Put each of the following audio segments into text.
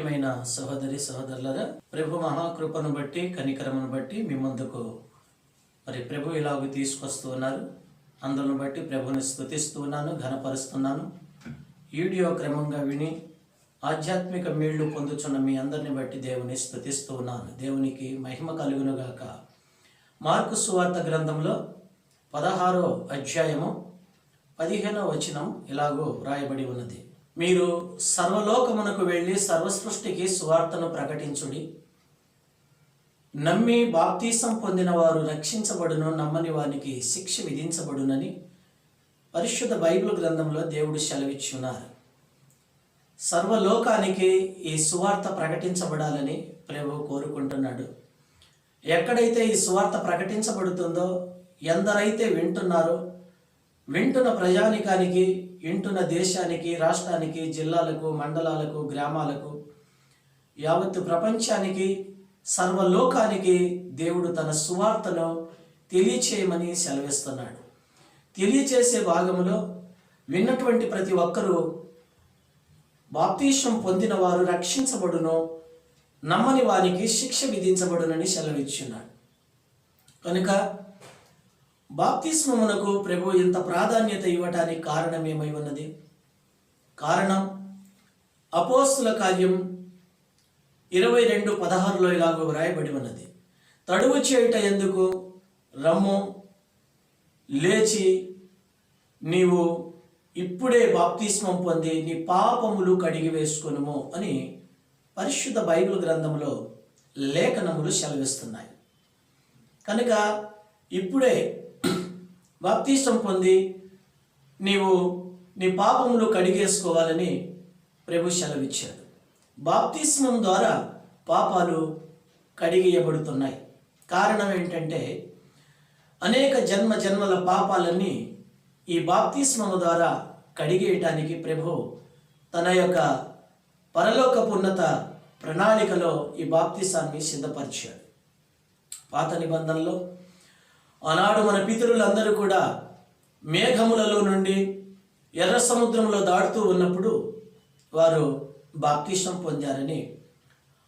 ప్రియమైన సహోదరి సహోదరులరా ప్రభు మహాకృపను బట్టి కనికరమును బట్టి మీ ముందుకు మరి ప్రభు ఇలాగ తీసుకొస్తూ ఉన్నారు. బట్టి ప్రభుని స్థుతిస్తూ ఉన్నాను ఘనపరుస్తున్నాను. వీడియో క్రమంగా విని ఆధ్యాత్మిక మేళ్ళు పొందుచున్న మీ అందరిని బట్టి దేవుని స్థుతిస్తూ ఉన్నాను. దేవునికి మహిమ కలుగునుగాక. మార్కు సువార్త గ్రంథంలో పదహారో అధ్యాయము పదిహేనో వచనం ఇలాగో రాయబడి ఉన్నది. మీరు సర్వలోకమునకు వెళ్ళి సర్వసృష్టికి సువార్తను ప్రకటించుడి. నమ్మి బాప్తీసం పొందిన వారు రక్షించబడును నమ్మని వారికి శిక్ష విధించబడునని పరిశుద్ధ బైబిల్ గ్రంథంలో దేవుడు సెలవిచ్చున్నారు. సర్వలోకానికి ఈ సువార్త ప్రకటించబడాలని ప్రభు కోరుకుంటున్నాడు. ఎక్కడైతే ఈ సువార్త ప్రకటించబడుతుందో ఎందరైతే వింటున్నారో వింటున్న ప్రజానికానికి వింటున్న దేశానికి రాష్ట్రానికి జిల్లాలకు మండలాలకు గ్రామాలకు యావత్తు ప్రపంచానికి సర్వలోకానికి దేవుడు తన సువార్తను తెలియచేయమని సెలవిస్తున్నాడు. తెలియచేసే భాగంలో విన్నటువంటి ప్రతి ఒక్కరూ బాప్తీషం పొందిన వారు రక్షించబడును నమ్మని వారికి శిక్ష విధించబడునని సెలవిచ్చున్నాడు. కనుక బాప్తిస్మమునకు ప్రభు ఇంత ప్రాధాన్యత ఇవ్వటానికి కారణం ఏమై ఉన్నది? కారణం అపోస్తుల కార్యం ఇరవై రెండు పదహారులో ఇలాగో వ్రాయబడి ఉన్నది. తడువు చేయుట ఎందుకు? రమ్ము లేచి నీవు ఇప్పుడే బాప్తిస్మం పొంది నీ పాపములు కడిగి వేసుకొనుము అని పరిశుద్ధ బైబిల్ గ్రంథంలో లేఖనములు సెలవిస్తున్నాయి. కనుక ఇప్పుడే బాప్తీసం పొంది నీవు నీ పాపములు కడిగేసుకోవాలని ప్రభు సెలవిచ్చాడు. బాప్తిస్మం ద్వారా పాపాలు కడిగియబడుతున్నాయి. కారణం ఏంటంటే అనేక జన్మ జన్మల పాపాలన్నీ ఈ బాప్తిస్మము ద్వారా కడిగేయటానికి ప్రభు తన యొక్క పరలోకపున్నత ప్రణాళికలో ఈ బాప్తిసాన్ని సిద్ధపరిచాడు. పాత నిబంధనలో ఆనాడు మన పితరులందరూ కూడా మేఘములలో నుండి ఎర్ర సముద్రంలో దాటుతూ ఉన్నప్పుడు వారు బాప్తిష్టం పొందారని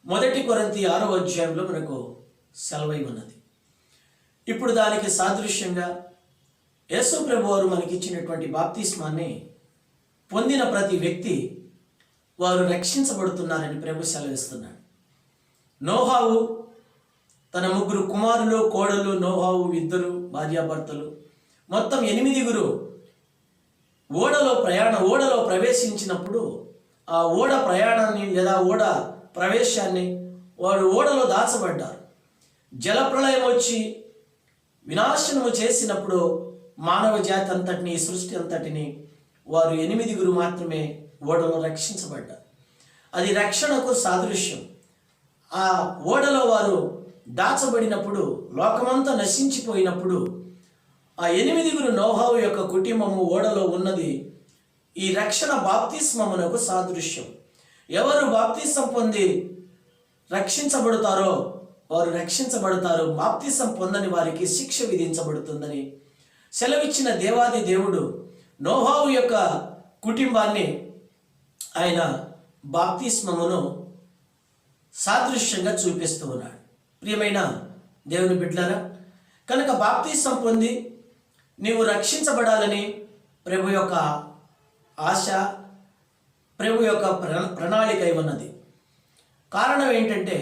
మొదటి కొరంతి ఆరో అధ్యాయంలో మనకు సెలవై ఉన్నది. ఇప్పుడు దానికి సాదృశ్యంగా యేసు ప్రభు వారు మనకిచ్చినటువంటి బాప్తిస్మాన్ని పొందిన ప్రతి వ్యక్తి వారు రక్షించబడుతున్నారని ప్రభు సెలవిస్తున్నాడు. నోహావు తన ముగ్గురు కుమారులు కోడలు నోహావు ఇద్దరు భార్యాభర్తలు. మొత్తం ఎనిమిదిగురు ఓడలో ప్రయాణ ఓడలో ప్రవేశించినప్పుడు ఆ ఓడ ప్రయాణాన్ని లేదా ఓడ ప్రవేశాన్ని వారు ఓడలో దాచబడ్డారు. జలప్రళయం వచ్చి వినాశనము చేసినప్పుడు మానవ జాతి అంతటిని సృష్టి అంతటిని వారు ఎనిమిదిగురు మాత్రమే ఓడలో రక్షించబడ్డారు. అది రక్షణకు సాదృశ్యం. ఆ ఓడలో వారు దాచబడినప్పుడు లోకమంతా నశించిపోయినప్పుడు ఆ ఎనిమిదిగురు నోహావు యొక్క కుటుంబము ఓడలో ఉన్నది. ఈ రక్షణ బాప్తిస్మమునకు సాదృశ్యం. ఎవరు బాప్తిసం పొంది రక్షించబడతారో వారు రక్షించబడతారు. బాప్తిసం పొందని వారికి శిక్ష విధించబడుతుందని సెలవిచ్చిన దేవాది దేవుడు నోహావు యొక్క కుటుంబాన్ని ఆయన బాప్తిస్మమును సాదృశ్యంగా చూపిస్తూ ఉన్నాడు. ప్రియమైన దేవుని బిడ్డలారా కనుక బాప్తీసం పొంది నీవు రక్షించబడాలని ప్రభు యొక్క ఆశ ప్రభు యొక్క ప్రణాళిక ఉన్నది. కారణం ఏంటంటే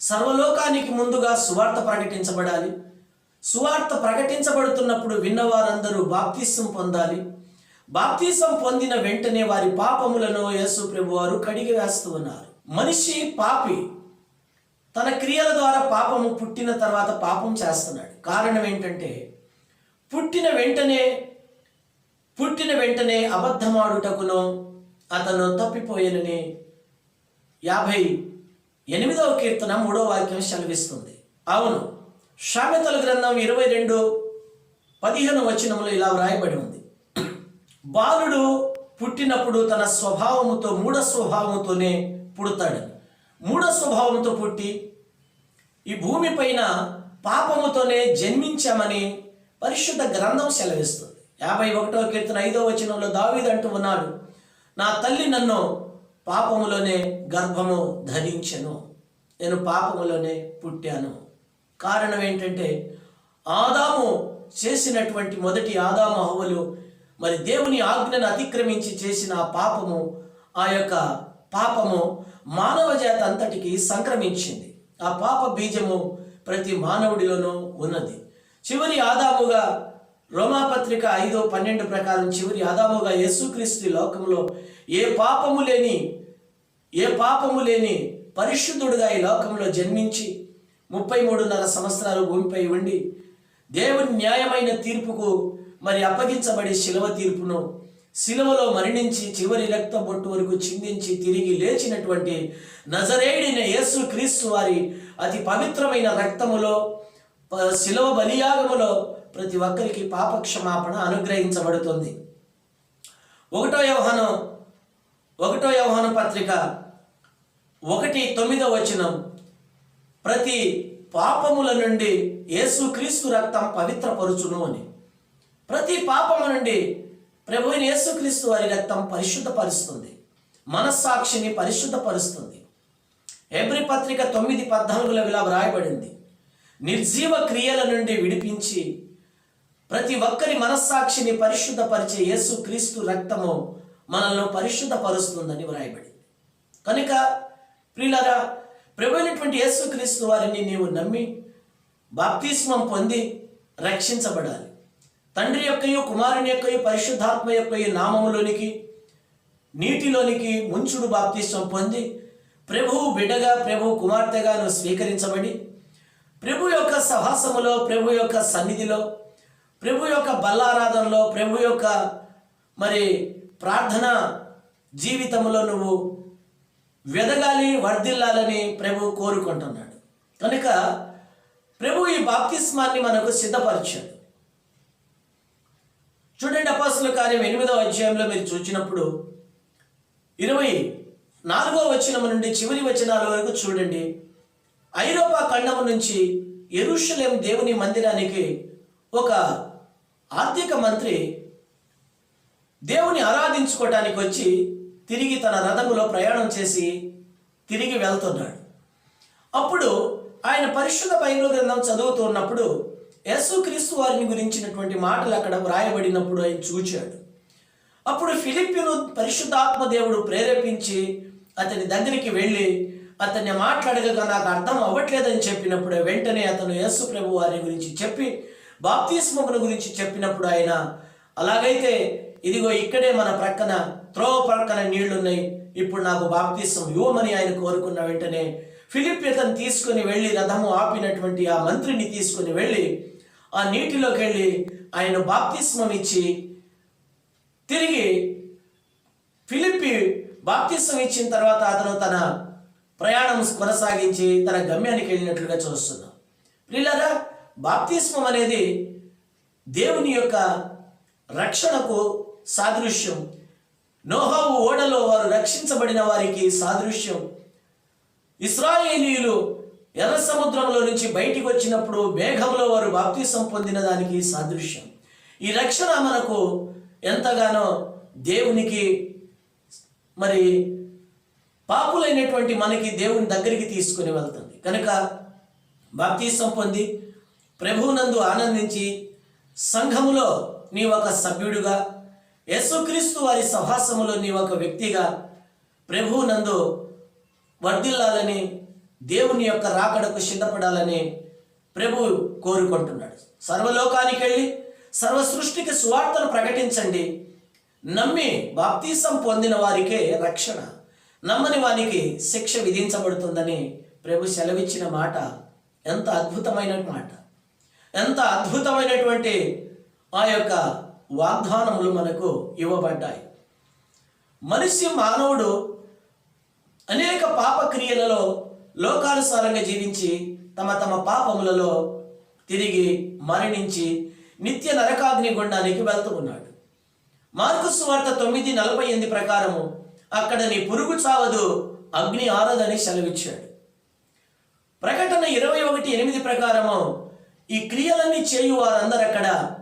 సర్వలోకానికి ముందుగా సువార్త ప్రకటించబడాలి. సువార్త ప్రకటించబడుతున్నప్పుడు విన్నవారందరూ బాప్తీసం పొందాలి. బాప్తీసం పొందిన వెంటనే వారి పాపములను యేసు ప్రభు వారు కడిగి వేస్తూ ఉన్నారు. మనిషి పాపి తన క్రియల ద్వారా పాపము పుట్టిన తర్వాత పాపం చేస్తున్నాడు. కారణం ఏంటంటే పుట్టిన వెంటనే పుట్టిన వెంటనే అబద్ధమాడుటకును అతను తప్పిపోయానని యాభై ఎనిమిదవ కీర్తన మూడవ వాక్యం సెలవిస్తుంది. అవును సామెతల గ్రంథం ఇరవై రెండు పదిహేను వచనములో ఇలా వ్రాయబడి ఉంది. బాలుడు పుట్టినప్పుడు తన స్వభావముతో మూఢ స్వభావముతోనే పుడతాడని మూడో స్వభావంతో పుట్టి ఈ భూమిపైన పాపముతోనే జన్మించామని పరిశుద్ధ గ్రంథం సెలవిస్తుంది. యాభై ఒకటో కీర్తన ఐదవ వచనంలో దావీదు అంటూ ఉన్నాడు నా తల్లి నన్ను పాపములోనే గర్భము ధరించను. నేను పాపములోనే పుట్టాను. కారణం ఏంటంటే ఆదాము చేసినటువంటి మొదటి ఆదాము హవ్వలు మరి దేవుని ఆజ్ఞను అతిక్రమించి చేసిన ఆ పాపము ఆ యొక్క పాపము మానవ జాతి అంతటికి సంక్రమించింది. ఆ పాప బీజము ప్రతి మానవుడిలోనూ ఉన్నది. చివరి ఆదాముగా రోమాపత్రిక ఐదో పన్నెండు ప్రకారం చివరి ఆదాముగా యేసుక్రీస్తు లోకంలో ఏ పాపము లేని ఏ పాపము లేని పరిశుద్ధుడుగా ఈ లోకంలో జన్మించి ముప్పై మూడున్నర సంవత్సరాలు భూమిపై ఉండి దేవుని న్యాయమైన తీర్పుకు మరి అప్పగించబడి శిలవ తీర్పును శిలువలో మరణించి చివరి రక్త బొట్టు వరకు చిందించి తిరిగి లేచినటువంటి నజరేడిన యేసు క్రీస్తు వారి అతి పవిత్రమైన రక్తములో ప- శిలువ బలియాగములో ప్రతి ఒక్కరికి పాప క్షమాపణ అనుగ్రహించబడుతుంది. ఒకటో వ్యవహానం ఒకటో వ్యవహాన పత్రిక ఒకటి తొమ్మిదో వచనం. ప్రతి పాపముల నుండి యేసుక్రీస్తు రక్తం పవిత్రపరుచును అని. ప్రతి పాపము నుండి ప్రభు యేసుక్రీస్తు వారి రక్తం పరిశుద్ధపరుస్తుంది. మనస్సాక్షిని పరిశుద్ధపరుస్తుంది. ఎబ్రి పత్రిక తొమ్మిది పద్నాలుగులో ఇలా వ్రాయబడింది. నిర్జీవ క్రియల నుండి విడిపించి ప్రతి ఒక్కరి మనస్సాక్షిని పరిశుద్ధపరిచే యేసు క్రీస్తు రక్తము మనల్ని పరిశుద్ధపరుస్తుందని వ్రాయబడింది. కనుక ప్రియులరా ప్రభు యేసు క్రీస్తు వారిని నీవు నమ్మి బాప్తిస్మం పొంది రక్షించబడాలి. తండ్రి యొక్కయు కుమారుని యొక్కయు పరిశుద్ధాత్మ యొక్కయు నామములోనికి నీటిలోనికి ముంచుడు బాప్తిష్టం పొంది ప్రభువు బిడ్డగా ప్రభు కుమార్తెగాను స్వీకరించబడి ప్రభు యొక్క సహాసములో ప్రభు యొక్క సన్నిధిలో ప్రభు యొక్క బల్లారాధనలో ప్రభు యొక్క మరి ప్రార్థన జీవితంలో నువ్వు వెదగాలి వర్ధిల్లాలని ప్రభు కోరుకుంటున్నాడు. కనుక ప్రభు ఈ బాప్తిస్మాన్ని మనకు సిద్ధపరిచాడు. చూడండి అపాసుల కార్యం ఎనిమిదవ అధ్యాయంలో మీరు చూచినప్పుడు ఇరవై నాలుగవ వచనం నుండి చివరి వచనాల వరకు చూడండి. ఐరోపా ఖండం నుంచి ఎరుషలేం దేవుని మందిరానికి ఒక ఆర్థిక మంత్రి దేవుని ఆరాధించుకోవటానికి వచ్చి తిరిగి తన రథములో ప్రయాణం చేసి తిరిగి వెళ్తున్నాడు. అప్పుడు ఆయన పరిశుద్ధ బైబిల్ గ్రంథం చదువుతున్నప్పుడు యేసుక్రీస్తు వారిని గురించినటువంటి మాటలు అక్కడ వ్రాయబడినప్పుడు ఆయన చూచాడు. అప్పుడు ఫిలిప్పిను పరిశుద్ధాత్మ దేవుడు ప్రేరేపించి అతని దగ్గరికి వెళ్ళి అతన్ని మాట్లాడగా నాకు అర్థం అవ్వట్లేదని చెప్పినప్పుడు వెంటనే అతను యేసు ప్రభు వారి గురించి చెప్పి బాప్తిస్మమును గురించి చెప్పినప్పుడు ఆయన అలాగైతే ఇదిగో ఇక్కడే మన ప్రక్కన త్రోవ ప్రక్కన నీళ్ళున్నాయి. ఇప్పుడు నాకు బాప్తీసం ఇవ్వమని ఆయన కోరుకున్న వెంటనే ఫిలిప్ ఇతను తీసుకుని వెళ్ళి రథము ఆపినటువంటి ఆ మంత్రిని తీసుకుని వెళ్ళి ఆ నీటిలోకి వెళ్ళి ఆయన బాప్తిస్మం ఇచ్చి తిరిగి ఫిలిప్పి బాప్తిస్మం ఇచ్చిన తర్వాత అతను తన ప్రయాణం కొనసాగించి తన గమ్యానికి వెళ్ళినట్లుగా చూస్తున్నాం. పిల్లరా బాప్తిస్మం అనేది దేవుని యొక్క రక్షణకు సాదృశ్యం. నోహావు ఓడలో వారు రక్షించబడిన వారికి సాదృశ్యం. ఇస్రాయేలీలు ఎర్ర సముద్రంలో నుంచి బయటికి వచ్చినప్పుడు మేఘంలో వారు బాప్తిసం పొందిన దానికి సాదృశ్యం. ఈ రక్షణ మనకు ఎంతగానో దేవునికి మరి పాపులైనటువంటి మనకి దేవుని దగ్గరికి తీసుకుని వెళ్తుంది. కనుక బాప్తీసం పొంది ప్రభువునందు ఆనందించి సంఘములో నీ ఒక సభ్యుడుగా యేసుక్రీస్తు వారి సహాసములో నీ ఒక వ్యక్తిగా ప్రభువునందు వర్ధిల్లాలని దేవుని యొక్క రాకడకు సిద్ధపడాలని ప్రభు కోరుకుంటున్నాడు. సర్వలోకానికి వెళ్ళి సర్వ సృష్టికి సువార్తను ప్రకటించండి. నమ్మి బాప్తీసం పొందిన వారికే రక్షణ. నమ్మని వానికి శిక్ష విధించబడుతుందని ప్రభు సెలవిచ్చిన మాట ఎంత అద్భుతమైన మాట. ఎంత అద్భుతమైనటువంటి ఆ యొక్క వాగ్దానములు మనకు ఇవ్వబడ్డాయి. మనిషి మానవుడు అనేక పాప క్రియలలో లోకానుసారంగా జీవించి తమ తమ పాపములలో తిరిగి మరణించి నిత్య నరకాగ్ని గుండానికి వెళ్తూ ఉన్నాడు. మార్కు వార్త తొమ్మిది నలభై ఎనిమిది ప్రకారము అక్కడ నీ పురుగు చావదు అగ్ని ఆరదని సెలవిచ్చాడు. ప్రకటన ఇరవై ఒకటి ఎనిమిది ప్రకారము ఈ క్రియలన్నీ చేయు వారందరూ అక్కడ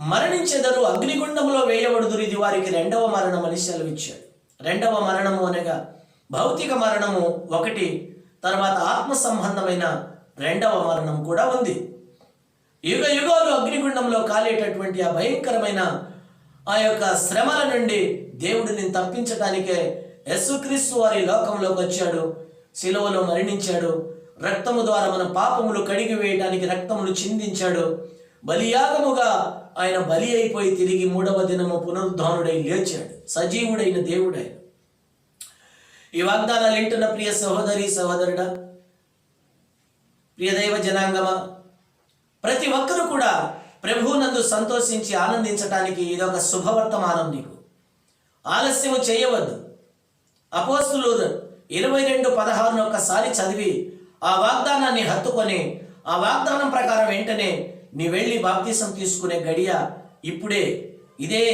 మరణించెదరు అగ్నిగుండంలో వేయబడుదురు ఇది వారికి రెండవ మరణం అని సెలవిచ్చాడు. రెండవ మరణము అనగా భౌతిక మరణము ఒకటి తర్వాత ఆత్మ సంబంధమైన రెండవ మరణం కూడా ఉంది. యుగ యుగాలు అగ్నిగుండంలో కాలేటటువంటి ఆ భయంకరమైన ఆ యొక్క శ్రమల నుండి దేవుడిని తప్పించడానికే యేసుక్రీస్తు వారి లోకంలోకి వచ్చాడు. శిలువలో మరణించాడు. రక్తము ద్వారా మన పాపములు కడిగి వేయడానికి రక్తములు చిందించాడు. బలియాగముగా ఆయన బలి అయిపోయి తిరిగి మూడవ దినము పునరుద్ధానుడై లేచాడు. సజీవుడైన దేవుడైన ఈ వాగ్దానాలు వింటున్న ప్రియ సహోదరి సహోదరుడా ప్రియ దైవ జనాంగమా ప్రతి ఒక్కరూ కూడా ప్రభువునందు సంతోషించి ఆనందించటానికి ఇదొక శుభవర్తమానం నీకు. ఆలస్యము చేయవద్దు. అపోస్తులు ఇరవై రెండు పదహారును ఒక్కసారి చదివి ఆ వాగ్దానాన్ని హత్తుకొని ఆ వాగ్దానం ప్రకారం వెంటనే నీ వెళ్ళి బాప్తీసం తీసుకునే గడియ ఇప్పుడే. ఇదే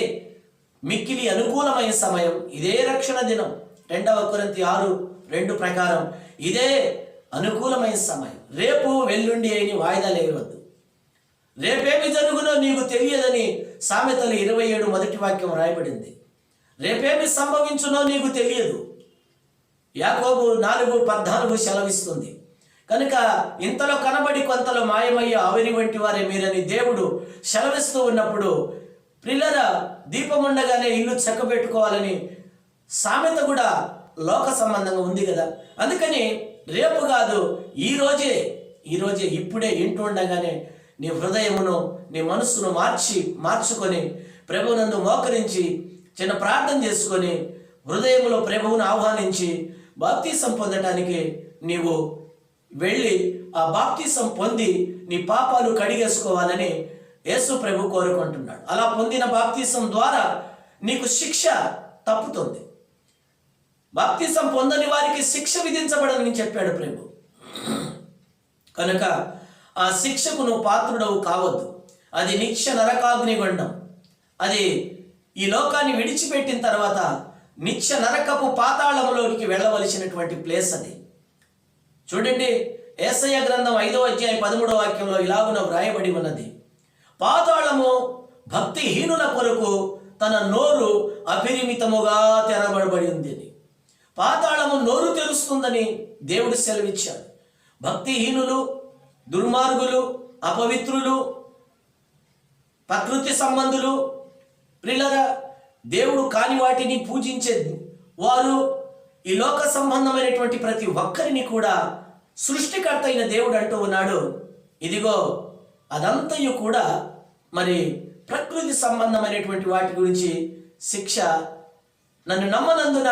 మిక్కిలి అనుకూలమైన సమయం ఇదే రక్షణ దినం. రెండవ కొరంతి ఆరు రెండు ప్రకారం. ఇదే అనుకూలమైన సమయం. రేపు వెల్లుండి అయిన వాయిదా లేవద్దు. రేపేమి జరుగునో నీకు తెలియదని సామెతలు ఇరవై ఏడు మొదటి వాక్యం రాయబడింది. రేపేమి సంభవించునో నీకు తెలియదు. యాకోబు నాలుగు పద్నాలుగు సెలవిస్తుంది. కనుక ఇంతలో కనబడి కొంతలో మాయమయ్యే ఆవిరి వంటి వారే మీరని దేవుడు సెలవిస్తూ ఉన్నప్పుడు ప్రిల్లర దీపముండగానే ఇల్లు చక్కబెట్టుకోవాలని సామెత కూడా లోక సంబంధంగా ఉంది కదా. అందుకని రేపు కాదు ఈ రోజే ఈ రోజే ఇప్పుడే ఇంటూ ఉండగానే నీ హృదయమును నీ మనస్సును మార్చి మార్చుకొని ప్రభువునందు మోకరించి చిన్న ప్రార్థన చేసుకొని హృదయములో ప్రభువును ఆహ్వానించి బాప్తీసం పొందటానికి నీవు వెళ్ళి ఆ బాప్తీసం పొంది నీ పాపాలు కడిగేసుకోవాలని యేసు ప్రభు కోరుకుంటున్నాడు. అలా పొందిన బాప్తీసం ద్వారా నీకు శిక్ష తప్పుతుంది. బాప్తిసం పొందని వారికి శిక్ష విధించబడమని చెప్పాడు ప్రభు. కనుక ఆ శిక్షకు నువ్వు పాత్రుడవు కావద్దు. అది నిత్య నరకాగ్నిగుండం అది ఈ లోకాన్ని విడిచిపెట్టిన తర్వాత నిత్య నరకపు పాతాళములోనికి వెళ్ళవలసినటువంటి ప్లేస్ అది. చూడండి ఏసయ్య గ్రంథం ఐదవ అధ్యాయం పదమూడవ వాక్యంలో ఇలాగున వ్రాయబడి ఉన్నది. పాతాళము భక్తిహీనుల కొరకు తన నోరు అపరిమితముగా తెరబడబడి ఉంది పాతాళము నోరు తెరుస్తుందని దేవుడు సెలవిచ్చాడు. భక్తిహీనులు దుర్మార్గులు అపవిత్రులు ప్రకృతి సంబంధులు ప్రిల్లరా దేవుడు కాని వాటిని పూజించే వారు ఈ లోక సంబంధమైనటువంటి ప్రతి ఒక్కరిని కూడా సృష్టికర్త అయిన దేవుడు అంటూ ఉన్నాడు. ఇదిగో అదంతయు కూడా మరి ప్రకృతి సంబంధమైనటువంటి వాటి గురించి శిక్ష నన్ను నమ్మనందున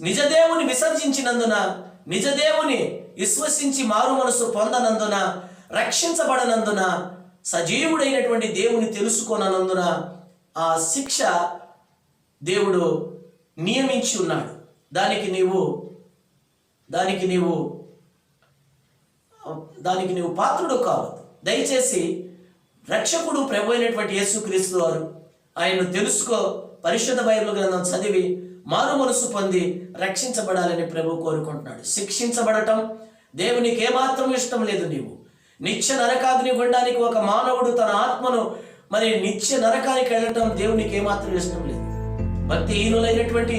నిజదేవుని విసర్జించినందున నిజదేవుని విశ్వసించి మారు మనసు పొందనందున రక్షించబడనందున సజీవుడైనటువంటి దేవుని తెలుసుకోనందున ఆ శిక్ష దేవుడు నియమించి ఉన్నాడు. దానికి నీవు దానికి నీవు దానికి నీవు పాత్రుడు కావద్దు. దయచేసి రక్షకుడు ప్రభు అయినటువంటి యేసుక్రీస్తు వారు ఆయన్ను తెలుసుకో పరిశుద్ధ బైబిల్ గ్రంథం చదివి మారు మనసు పొంది రక్షించబడాలని ప్రభు కోరుకుంటున్నాడు. శిక్షించబడటం దేవునికి ఏమాత్రం ఇష్టం లేదు నీవు. నిత్య నరకాగ్ని గుండానికి ఒక మానవుడు తన ఆత్మను మరి నిత్య నరకానికి వెళ్ళటం దేవునికి ఏమాత్రం ఇష్టం లేదు. భక్తి హీనులైనటువంటి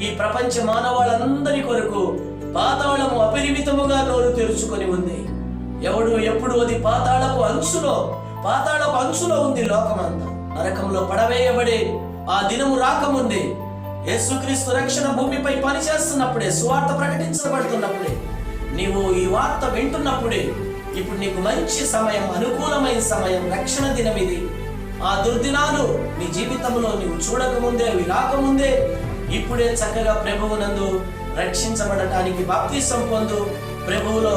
ఈ ప్రపంచ మానవాళ్ళందరి కొరకు పాతాళము అపరిమితముగా నోరు తెరుచుకొని ఉంది. ఎవడు ఎప్పుడు అది పాతాళపు అంచులో పాతాళపు అంచులో ఉంది లోకమంతా. నరకంలో పడవేయబడే ఆ దినము రాకముందే యేసుక్రీస్తు రక్షణ భూమిపై పనిచేస్తున్నప్పుడే సువార్త ప్రకటించబడుతున్నప్పుడే నీవు ఈ వార్త వింటున్నప్పుడే ఇప్పుడు నీకు మంచి సమయం అనుకూలమైన సమయం రక్షణ దినం ఇది. ఆ దుర్దినాలు నీ జీవితంలో నీవు చూడకముందే అవి రాకముందే ఇప్పుడే చక్కగా ప్రభువునందు రక్షించబడటానికి బాప్తిసం పొందు ప్రభువులో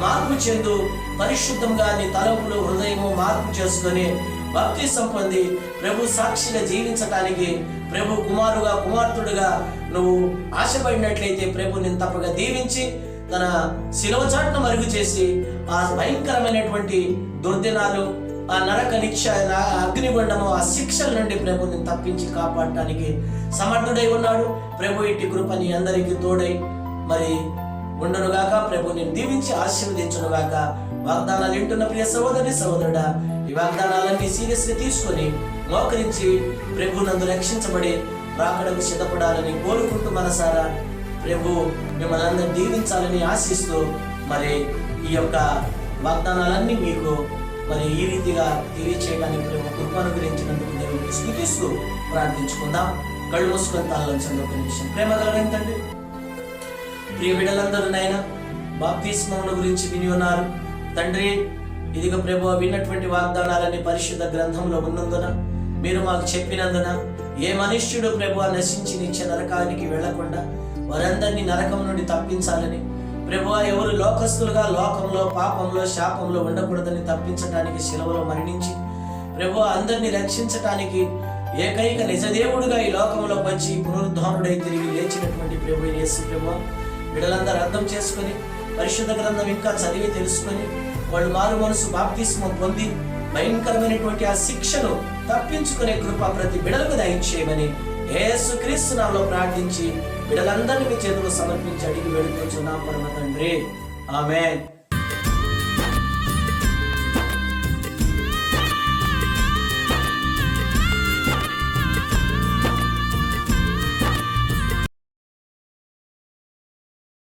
మార్పు చెందు పరిశుద్ధంగా నీ తలపులు హృదయము మార్పు చేసుకొని భక్తి సంపొంది ప్రభు సాక్షిగా జీవించటానికి ప్రభు కుమారుగా కుమార్తెడుగా నువ్వు ఆశపడినట్లయితే ప్రభు నేను తప్పగా దీవించి తన శిలవ చాటును మరుగు చేసి ఆ భయంకరమైనటువంటి దుర్దినాలు ఆ నరక నిక్ష అగ్నిగుండము ఆ శిక్షల నుండి ప్రభుని తప్పించి కాపాడటానికి సమర్థుడై ఉన్నాడు. ప్రభు ఇట్టి కృపని అందరికీ తోడై మరి ఉండనుగాక ప్రభుని దీవించి ఆశీర్వదించునుగాక వాగ్దానాలు వింటున్న ప్రియ సహోదరి సహోదరుడా ఈ వాగ్దానాలన్నీ సీరియస్గా తీసుకొని మోకరించి ప్రభు నందు రక్షించబడి రాకడకు సిద్ధపడాలని కోరుకుంటూ మనసారా ప్రభు మిమ్మల్ని అందరినీ దీవించాలని ఆశిస్తూ మరి ఈ యొక్క వాగ్దానాలన్నీ మీకు మరి ఈ రీతిగా తెలియచేయడానికి ప్రభు కృపను గురించినందుకు దేవుడికి స్థుతిస్తూ ప్రార్థించుకుందాం. కళ్ళు మూసుకొని తాళంచండి ఒక నిమిషం. ప్రేమ కలగంతండి ప్రియ బిడ్డలందరూ నాయన బాప్తిస్మముల గురించి విని ఉన్నారు. తండ్రి ఇదిగో ప్రభు విన్నటువంటి వాగ్దానాలని పరిశుద్ధ గ్రంథంలో ఉన్నందున మీరు మాకు చెప్పినందున ఏ మనుష్యుడు ప్రభు నశించి నిత్య నరకానికి వెళ్ళకుండా వారందరినీ నరకం నుండి తప్పించాలని ప్రభు ఎవరు లోకస్తులుగా లోకంలో పాపంలో శాపంలో ఉండకూడదని తప్పించడానికి శిలవలో మరణించి ప్రభు అందరినీ రక్షించటానికి ఏకైక నిజదేవుడుగా ఈ లోకంలో వచ్చి పునరుద్ధానుడై తిరిగి లేచినటువంటి ప్రభు యేసు ప్రభు. వీళ్ళందరూ అర్థం చేసుకొని పరిశుద్ధ గ్రంథం ఇంకా చదివి తెలుసుకొని వాళ్ళు మారు మనసు బాప్తిస్మం పొంది భయంకరమైనటువంటి ఆ శిక్షను తప్పించుకునే కృప ప్రతి బిడలకు దయచేయమని యేసు క్రీస్తు ప్రార్థించి బిడలందరినీ మీ చేతులు సమర్పించి అడిగి వేడుకొచ్చున్నాం పరమ తండ్రి. ఆమె